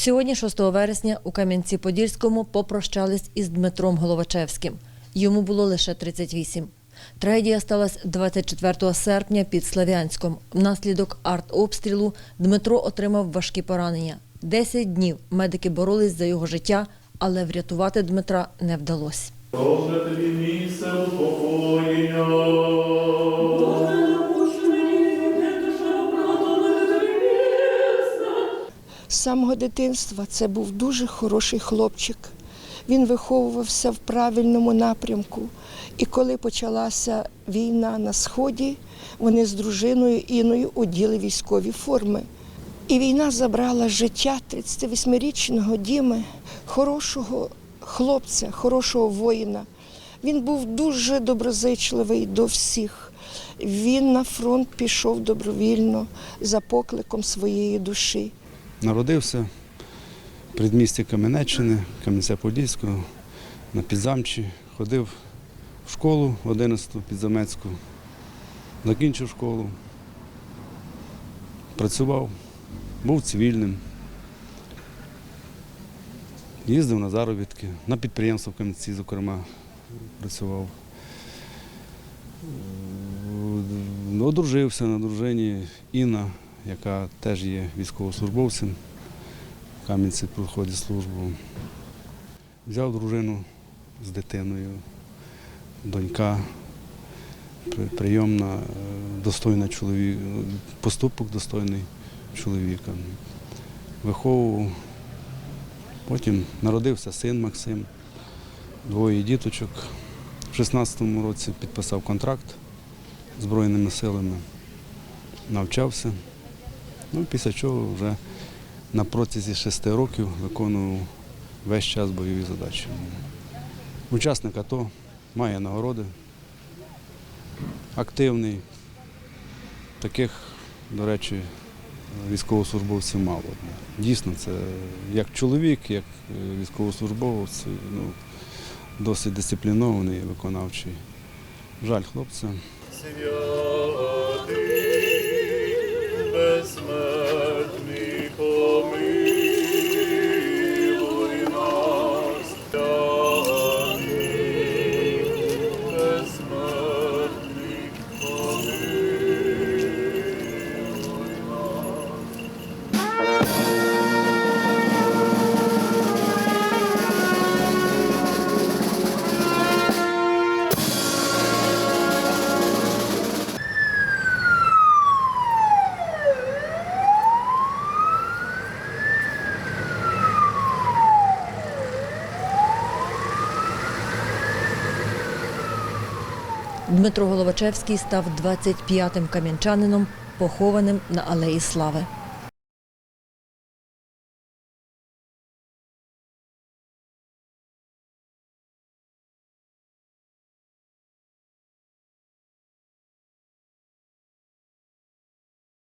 Сьогодні, 6 вересня, у Кам'янці-Подільському попрощались із Дмитром Головачевським. Йому було лише 38. Трагедія сталася 24 серпня під Славянськом. Внаслідок артобстрілу Дмитро отримав важкі поранення. Десять днів медики боролись за його життя, але врятувати Дмитра не вдалося. Самого дитинства це був дуже хороший хлопчик. Він виховувався в правильному напрямку. І коли почалася війна на Сході, вони з дружиною Іною оділи військові форми. І війна забрала життя 38-річного Діми, хорошого хлопця, хорошого воїна. Він був дуже доброзичливий до всіх. Він на фронт пішов добровільно за покликом своєї душі. Народився в передмісті Кам'янеччини, Кам'янця-Подільського, на Підзамчі. Ходив в школу 11-ту підзамецьку, закінчив школу, працював, був цивільним, їздив на заробітки, на підприємство в Кам'янці, зокрема, працював. Е, Одружився на дружині Інна, яка теж є військовослужбовцем. В Кам'янці проходить службу. Взяв дружину з дитиною, донька, прийомна, е, достойна чоловік, поступок достойний чоловіка. Виховував. Потім народився син Максим, двоє діточок. В 16-му році підписав контракт з Збройними силами, навчався. Ну, після чого вже на протязі шести років виконував весь час бойові задачі. Учасник АТО має нагороди, активний. Таких, до речі, військовослужбовців мало. Дійсно, це як чоловік, як е, військовослужбовець, ну, досить дисциплінований виконавчий. Жаль хлопця. Дмитро Головачевський став 25-м кам'янчанином, похованим на Алеї Слави.